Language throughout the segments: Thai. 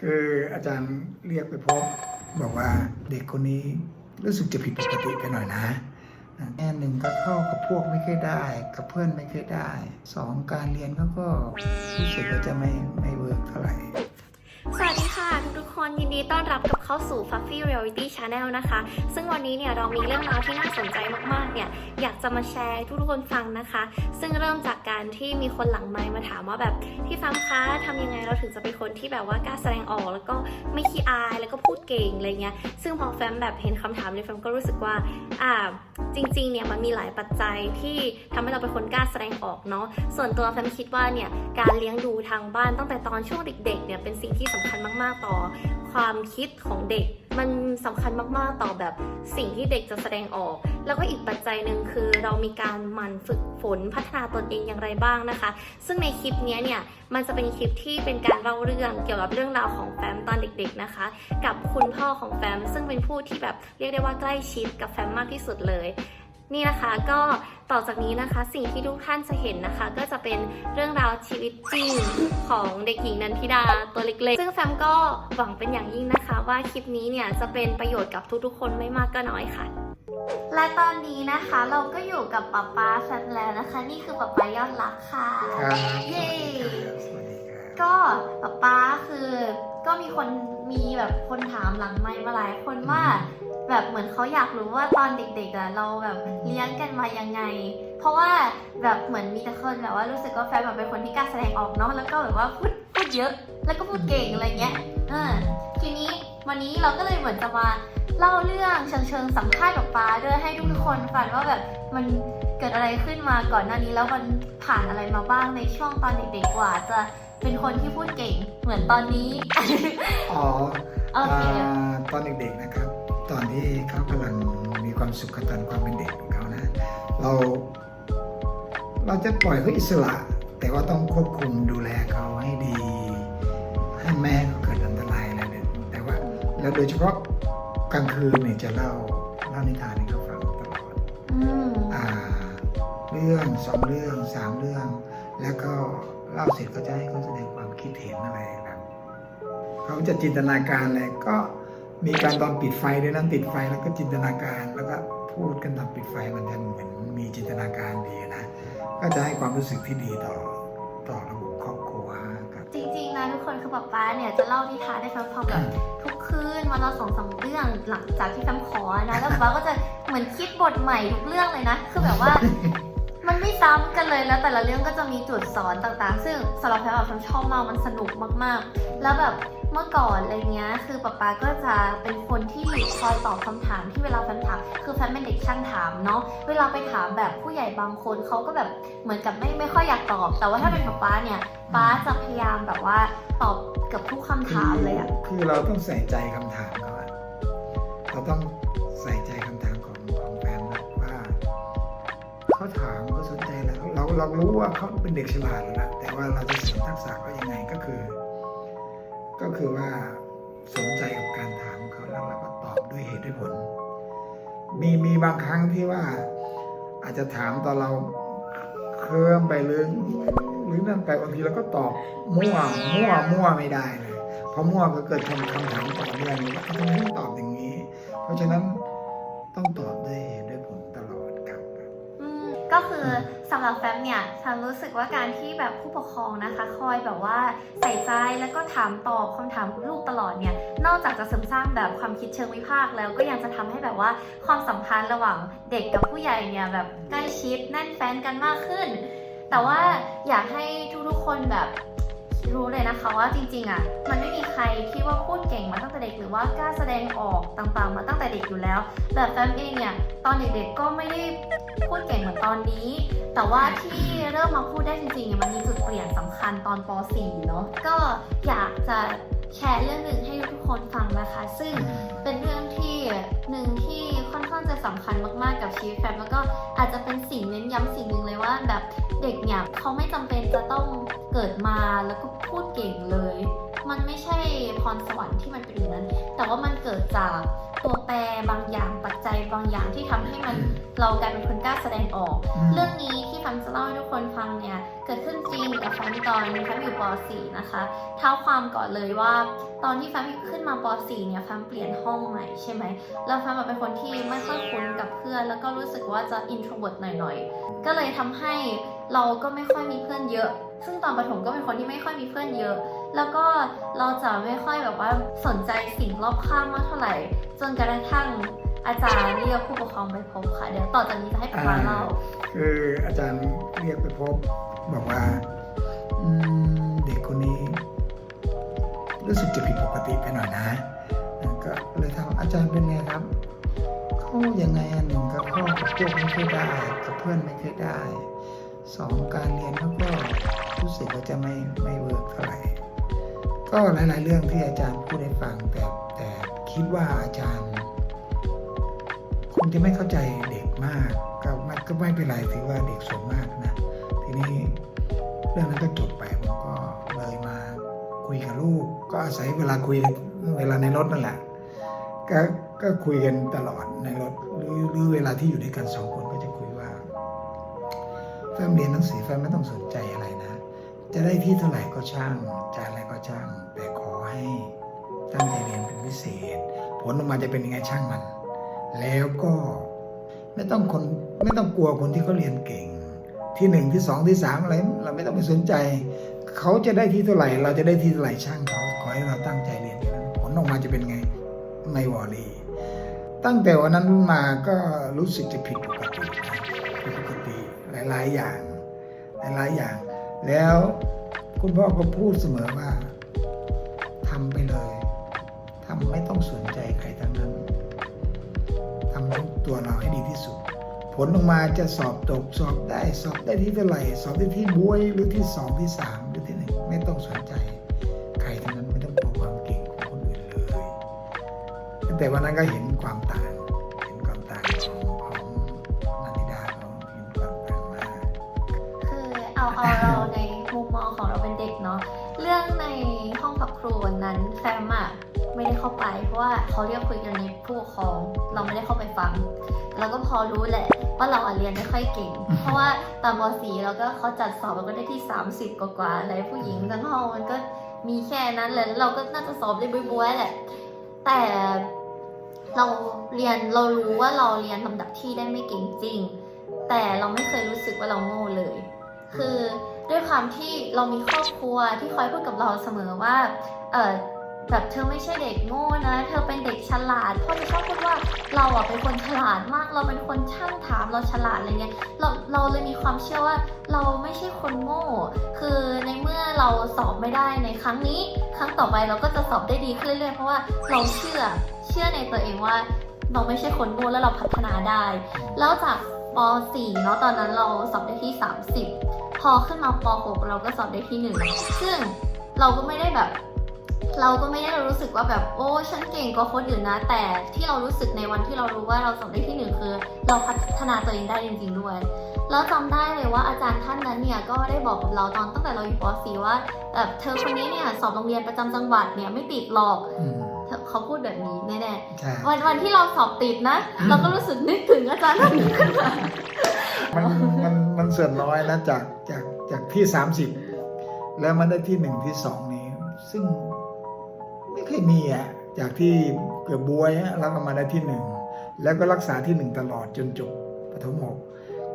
คืออาจารย์เรียกไปพบบอกว่าเด็กคนนี้รู้สึกจะผิดปกติไปหน่อยนะแง่หนึ่งก็เข้ากับพวกไม่เคอยได้ กับเพื่อนไม่เคอยได้สองการเรียนเขาก็รู้สึกว่าจะไม่ไม่เวิร์กเท่าไหร่สวัสดี ค่ะทุกๆคนยินดีต้อนรับกับเข้าสู่ Fluffy Reality Channel นะคะ ซึ่งวันนี้เนี่ยเรามีเรื่องราวที่น่าสนใจมากๆเนี่ยอยากจะมาแชร์ทุกๆคนฟังนะคะ ซึ่งเริ่มจากการที่มีคนหลังไมค์มาถามว่าแบบพี่ฟังคะทำยังไงเราถึงจะเป็นคนที่แบบว่ากล้าแสดงออก แล้วก็ไม่ขี้อายแล้วก็พูดเก่งอะไรเงี้ยซึ่งพอแฟมแบบเห็นคำถามในแฟมก็รู้สึกว่าอ่าจริงๆเนี่ยมันมีหลายปัจจัยที่ทำให้เราเป็นคนกล้าแสดงออกเนาะส่วนตัวแฟมคิดว่าเนี่ยการเลี้ยงดูทางบ้านตั้งแต่ตอนช่วงเด็กๆเนี่ยเป็นสิ่งที่สำคัญมากๆต่อความคิดของเด็ก มันสำคัญมากๆต่อแบบสิ่งที่เด็กจะแสดงออก แล้วก็อีกปัจจัยหนึ่งคือเรามีการมันฝึกฝนพัฒนาตนเองอย่างไรบ้างนะคะ ซึ่งในคลิปนี้เนี่ยมันจะเป็นคลิปที่เป็นการเล่าเรื่องเกี่ยวกับเรื่องราวของแฟมตอนเด็ก ๆนะคะ กับคุณพ่อของแฟมซึ่งเป็นผู้ที่แบบเรียกได้ว่าใกล้ชิดกับแฟมมากที่สุดเลย นี่นะคะก็ต่อจากนี้นะคะสิ่งที่ทุกท่านจะเห็นนะคะ ก็จะเป็นเรื่องราวชีวิตจริงของเด็กหญิงนันทิดาตัวเล็กๆ ซึ่งแฟมก็หวังเป็นอย่างยิ่งนะคะ ว่าคลิปนี้เนี่ยจะเป็นประโยชน์กับทุกๆ คนไม่มากก็น้อยค่ะ และตอนนี้นะคะเราก็อยู่กับป๊าป๊าแฟมแล้วนะคะ นี่คือป๊าป๊ายอดรักค่ะครับเย้สวัสดีครับก็ป๊าป๊าคือก็มีคนมีแบบคนถามหลังไมค์มาหลายคนว่า แบบเหมือนเขาอยากรู้ว่าตอนเด็กๆอะเราแบบเลี้ยงกันมายังไง เพราะว่าแบบเหมือนมีแต่คนแบบว่ารู้สึกว่าแฟนแบบเป็นคนที่กล้าแสดงออกเนาะแล้วก็แบบว่าพูดพูดเยอะแล้วก็พูดเก่งอะไรเงี้ยเออทีนี้วันนี้เราก็เลยเหมือนจะมาเล่าเรื่องเชิงเชิงๆสัมภาษณ์กับป๊าด้วยให้ทุกคนฟังว่าแบบมันเกิดอะไรขึ้นมาก่อนหน้านี้แล้วมันผ่านอะไรมาบ้างในช่วงตอนเด็กๆกว่าจะเป็นคนที่พูดเก่งเหมือนตอนนี้ อ๋อโอเค อ่าตอนเด็กๆนะครับ ความสุขกับตอนความเป็นเด็กของเขานะเราเราจะปล่อยเขาอิสระ แต่ว่าต้องควบคุมดูแลเขาให้ดี ให้แม่เขาเกิดอันตรายอะไรเนี่ยแต่ว่าแล้วโดยเฉพาะกลางคืนเนี่ยจะเล่าเล่านิทานให้เขาฟังตลอดอืมอ่า เรื่องสองเรื่องสามเรื่อง แล้วก็เล่าเสร็จก็จะให้เขาแสดงความคิดเห็นอะไรครับเขาจะจินตนาการอะไรก็ มีการตอนปิดไฟด้วยนะปิดไฟแล้วก็จินตนาการแล้วก็พูดกันตอนปิดไฟมันจะเหมือนมีจินตนาการดีนะก็จะให้ความรู้สึกที่ดีต่อต่อระบบครอบครัวครับจริงๆนะทุกคนคือป๊าป๊าเนี่ยจะเล่านิทานให้แฟมฟังแบบทุกคืนวันละสองสามเรื่องหลังจากที่แฟมขอนะแล้วป๊าป๊าก็จะเหมือนคิดบทใหม่ทุกเรื่องเลยนะคือแบบว่ามันไม่ซ้ำกันเลยแล้วแต่ละเรื่องก็จะมีจุดสอนต่างๆ ซึ่งสำหรับแฟมอะแฟมชอบมากมันสนุกมากๆ แล้วแบบ เมื่อก่อนอะไรเงี้ยคือป๊าป๊าก็จะเป็นคนที่คอยตอบคำถามที่เวลาแฟมถามคือแฟมเป็นเด็กช่างถามเนาะเวลาไปถามแบบผู้ใหญ่บางคนเขาก็แบบเหมือนกับไม่ไม่ค่อยอยากตอบ แต่ว่าถ้าเป็นป๊าป๊าเนี่ยป้าจะพยายามแบบว่าตอบเกับทุกคำถามเลยอะคือเราต้องใส่ใจคำถามเขาอะเราต้องใส่ใจคำถามของของแฟนว่าเขาถามเขาสนใจแล้วเราเรารู้ว่าเขาเป็นเด็กฉลาดแล้วล่ะแต่ว่าเราจะเสริมทักษะเขายังไงก็คือ ก็คือว่าสนใจกับการถามเขาแล้วเราก็ตอบด้วยเหตุด้วยผล มีมีบางครั้งที่ว่า อาจจะถามตอนเราเคลื่อนไปหรือหรือนั่นไปบางทีเราก็ตอบมั่วมั่วมั่วไม่ได้เลยเพราะมั่วก็เกิดคำคำถามต่อเนื่องว่าทำไมต้องตอบอย่างนี้ เพราะฉะนั้นต้องตอบด้วยเหตุด้วยผลตลอดครับก็คือ สำหรับแฟมเนี่ยแฟมรู้สึกว่าการที่แบบผู้ปกครองนะคะ คอยแบบว่าใส่ใจแล้วก็ถามตอบคำถามลูกตลอดเนี่ย นอกจากจะเสริมสร้างแบบความคิดเชิงวิพากษ์แล้วก็ยังจะทำให้แบบว่าความสัมพันธ์ระหว่างเด็กกับผู้ใหญ่เนี่ยแบบใกล้ชิดแน่นแฟ้นกันมากขึ้น แต่ว่าอยากให้ทุกๆคนแบบ รู้เลยนะคะว่าจริงๆอะมันไม่มีใครที่ว่าพูดเก่งมาตั้งแต่เด็กหรือว่ากล้าแสดงออกต่างๆ มาตั้งแต่เด็กอยู่แล้ว แต่แฟมเองเนี่ยตอนเด็กๆก็ไม่ได้พูดเก่งเหมือนตอนนี้ แต่ว่าที่เริ่มมาพูดได้จริงๆเนี่ยมันมีจุดเปลี่ยนสำคัญตอนป .4 เนาะก็อยากจะแชร์เรื่องหนึ่งให้ทุกคนฟังนะคะ ซึ่งเป็นเรื่องที่หนึ่งที่ สำงจะสำคัญมากๆกับชีวิตแฟมแล้วก็อาจจะเป็นสิ่งเน้นย้ำสิ่งหนึ่งเลยว่า แบบเด็กเนี่ยเขาไม่จำเป็นจะต้องเกิดมาแล้วก็พูดเก่งเลย มันไม่ใช่พรสวรรค์ที่มันเป็นอย่างนั้น แต่ว่ามันเกิดจาก ตัวแปรบางอย่างปัจจัยบางอย่างที่ทำให้มันเรากลายเป็นคนกล้าแสดงออก เรื่องนี้ที่แฟมจะเล่าให้ทุกคนฟังเนี่ยเกิดขึ้นจริงกับแฟมตอนแฟมอยู่ป .4 นะคะเท้าความก่อนเลยว่าตอนที่แฟมขึ้นมาป .4 เนี่ยแฟมเปลี่ยนห้องใหม่ใช่ไหมแล้วแฟมอะเป็นคนที่ไม่ค่อยคุ้นกับเพื่อน แล้วก็รู้สึกว่าจะ introvert หน่อยๆ ก็เลยทำให้เราก็ไม่ค่อยมีเพื่อนเยอะ ซึ่งตอนประถมก็เป็นคนที่ไม่ค่อยมีเพื่อนเยอะ แล้วก็เราจะไม่ค่อยแบบว่าสนใจสิ่งรอบข้างมากเท่าไหร่ จนกระทั่งอาจารย์เรียกผู้ปกครองไปพบค่ะ เดี๋ยวต่อจากนี้จะให้ป๊าป๊าเล่าคืออาจารย์เรียกไปพบบอกว่าอืมเด็กคนนี้ รู้สึกจะผิดปกติไปหน่อยนะ ก็เลยถามอาจารย์เป็นไงครับเขายังไงอันหนึ่งก็เข้ากับพวกไม่ค่อยได้กับเพื่อนไม่ค่อยได้สองการเรียนเขาก็รู้สึกว่าจะไม่ไม่เวิร์กเท่าไหร่ก็หลาย ๆ เรื่องที่อาจารย์พูดให้ฟังแต่แต่ คิดว่าอาจารย์ คงจะไม่เข้าใจเด็กมาก ก็ไม่ก็ไม่เป็นไรถือว่าเด็กส่วนมากนะ ทีนี้เรื่องนั้นก็จบไปผมก็เลยมาคุยกับลูก ก็อาศัยเวลาคุยเวลาในรถนั่นแหละ ก็ก็คุยกันตลอดในรถหรือหรือเวลาที่อยู่ด้วยกันสองคนก็จะคุยว่าแฟมเรียนหนังสือแฟมไม่ต้องสนใจอะไรนะ จะได้ที่เท่าไหร่ก็ช่างจะอะไรก็ช่าง แต่ขอให้ ตั้งใจเรียนเป็นพิเศษ ผลออกมาจะเป็นยังไงช่างมัน แล้วก็ไม่ต้องคนไม่ต้องกลัวคนที่เขาเรียนเก่ง ที่หนึ่งที่สองที่สามอะไรเราไม่ต้องไปสนใจ เขาจะได้ที่เท่าไหร่ เราจะได้ที่เท่าไหร่ช่างเขาขอให้เราตั้งใจเรียนแค่นั้นผลออกมาจะเป็นไงไม่วอรีตั้งแต่วันนั้นมาก็รู้สึกจะผิดปกติผิดปกติหลาย ๆ อย่าง หลาย ๆ อย่าง แล้วคุณพ่อก็พูดเสมอว่าำไม่ต้องสนใจใครทั้งนั้นทำตัวเราให้ดีที่สุด ผลออกมาจะสอบตกสอบได้สอบได้ที่เท่าไหร่สอบได้ที่บวยหรือที่สองที่สามหรือที่หนึ่งไม่ต้องสนใจ ใครทั้งนั้นไม่ต้องกลัวความเก่งของคนอื่นเลยตั้งแต่วันนั้นก็เห็นความต่าง เห็นความต่างของของนันทิดาเขาเห็นความต่างมากคือเอาเอาเราในมุมมองของเราเป็นเด็กเนาะเรื่องในห้องพักครูวันนั้นแฟมอะ ไม่ได้เข้าไป เพราะว่าเขาเรียกคุยกันในผู้ปกครอง เราไม่ได้เข้าไปฟัง เราก็พอรู้แหละว่าเราอะเรียนไม่ค่อยเก่ง เพราะว่าตอนม .4 เราก็เขาจัดสอบเราก็ได้ที่ 30 กว่าๆอะไรผู้หญิงทั้งห้องมันก็มีแค่นั้นแหละแล้วเราก็น่าจะสอบได้บ๊วยๆแหละ แต่เราเรียนเรารู้ว่าเราเรียนลำดับที่ได้ไม่เก่งจริง แต่เราไม่เคยรู้สึกว่าเราโง่เลย คือด้วยความที่เรามีครอบครัวที่คอยพูดกับเราเสมอว่า เออ แบบเธอไม่ใช่เด็กโง่นะ เธอเป็นเด็กฉลาดพ่อจะชอบพูดว่าเราอะเป็นคนฉลาดมาก เราเป็นคนช่างถามเราฉลาดอะไรเงี้ยเราเราเลยมีความเชื่อว่าเราไม่ใช่คนโง่ คือในเมื่อเราสอบไม่ได้ในครั้งนี้ ครั้งต่อไปเราก็จะสอบได้ดีขึ้นเรื่อยๆเพราะว่าเราเชื่อเชื่อในตัวเองว่าเราไม่ใช่คนโง่แล้วเราพัฒนาได้ แล้วจากป .4 เนาะตอนนั้นเราสอบได้ที่ 30 พอขึ้นมาป .6 เราก็สอบได้ที่ 1 ซึ่งเราก็ไม่ได้แบบ เราก็ไม่ได้รู้สึกว่าแบบโอ้ฉันเก่งกว่าคนอื่นนะ แต่ที่เรารู้สึกในวันที่เรารู้ว่าเราสอบได้ที่หนึ่งคือ เราพัฒนาตัวเองได้จริง ๆ ด้วย แล้วจำได้เลยว่าอาจารย์ท่านนั้นเนี่ยก็ได้บอกกับเราตอนตั้งแต่เราอยู่ป .4 ว่าแบบเธอคนนี้เนี่ยสอบโรงเรียนประจำจังหวัดเนี่ยไม่ติดหรอกอืมเขาพูดแบบนี้แน่ใช่ๆวันวันที่เราสอบติดนะ เราก็รู้สึกนึกถึงอาจารย์ท่านนี้ขึ้นมามันมันมันส่วนน้อยนะจากจากจากที่สามสิบแล้วมันได้ที่หนึ่งที่สองนี้ ซึ่ง ไม่เคยมีอะจากที่เกือบบวยอะแล้วมาได้ที่หนึ่งแล้วก็รักษาที่หนึ่งตลอดจนจบปฐมหก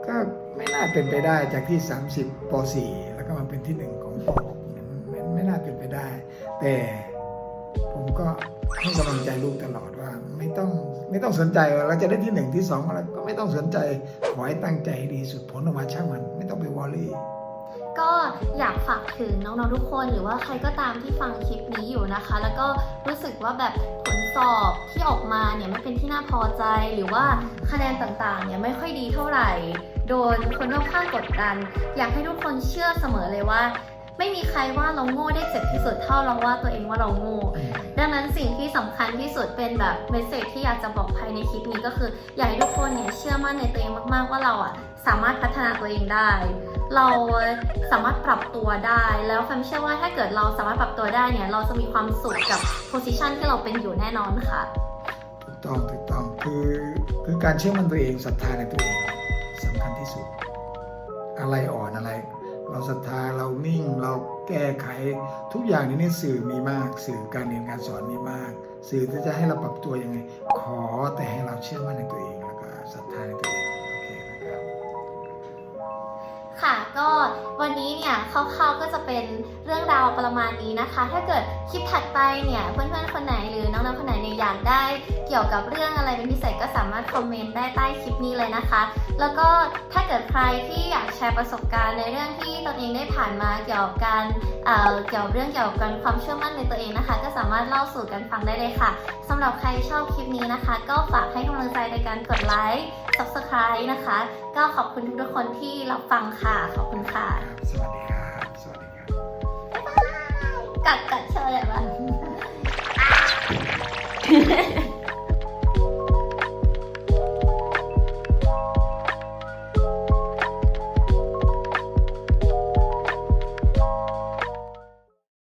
ก็ไม่น่าเป็นไปได้จากที่ 30ป .4 แล้วก็มาเป็นที่หนึ่งของป .6 เนี่ยมันไม่ไม่น่าเป็นไปได้ แต่ผมก็ให้กำลังใจลูกตลอดว่า ไม่ต้องไม่ต้องสนใจว่าเราจะได้ที่หนึ่งที่สองอะไรก็ไม่ต้องสนใจขอให้ตั้งใจให้ดีสุดผลออกมาช่างมัน ไม่ต้องไปวอรี่ ก็อยากฝากถึงน้องๆทุกคนหรือว่าใครก็ตามที่ฟังคลิปนี้อยู่นะคะ แล้วก็รู้สึกว่าแบบผลสอบที่ออกมาเนี่ยไม่เป็นที่น่าพอใจหรือว่าคะแนนต่างๆเนี่ยไม่ค่อยดีเท่าไหร่ โดนคนรอบข้างกดดัน อยากให้ทุกคนเชื่อเสมอเลยว่าไม่มีใครว่าเราโง่ได้เจ็บที่สุดเท่าเราว่าตัวเองว่าเราโง่ ดังนั้นสิ่งที่สำคัญที่สุดเป็นแบบเมสเซจที่อยากจะบอกภายในคลิปนี้ก็คือ อยากให้ทุกคนเนี่ยเชื่อมั่นในตัวเองมากๆว่าเราอะสามารถพัฒนาตัวเองได้ เราสามารถปรับตัวได้ แล้วแฟมเชื่อว่าถ้าเกิดเราสามารถปรับตัวได้เนี่ยเราจะมีความสุขกับโพสิชันที่เราเป็นอยู่แน่นอนค่ะถูกต้องถูกต้องคือคือการเชื่อมั่นตัวเองศรัทธาในตัวเองสำคัญที่สุด อะไรอ่อนอะไร เราศรัทธาเรานิ่งเราแก้ไขทุกอย่างในนี้สื่อมีมาก สื่อการเรียนการสอนมีมาก สื่อที่จะให้เราปรับตัวยังไง ขอแต่ให้เราเชื่อมั่นในตัวเองแล้วก็ศรัทธาในตัวเอง ค่ะ ก็วันนี้เนี่ยคร่าวๆก็จะเป็นเรื่องราวประมาณนี้นะคะ ถ้าเกิดคลิปถัดไปเนี่ยเพื่อนๆคนไหนหรือน้องๆคนไหนเนี่ยอยากได้ เกี่ยวกับเรื่องอะไรเป็นพิเศษก็สามารถคอมเมนต์ได้ใต้คลิปนี้เลยนะคะ แล้วก็ถ้าเกิดใครที่อยากแชร์ประสบการณ์ในเรื่องที่ตนเองได้ผ่านมาเกี่ยวกับการเอ่อเกี่ยวกับเรื่องเกี่ยวกับความเชื่อมั่นในตัวเองนะคะ ก็สามารถเล่าสู่กันฟังได้เลยค่ะสำหรับใครชอบคลิปนี้นะคะ ก็ฝากให้กำลังใจในการกดไลค์ subscribe นะคะ ก็ขอบคุณทุกๆคนที่รับฟังค่ะอบคุณค่ะครับสวัสดีครับ สวัสดีครับ กัดกัดเชยอะไรบ้าง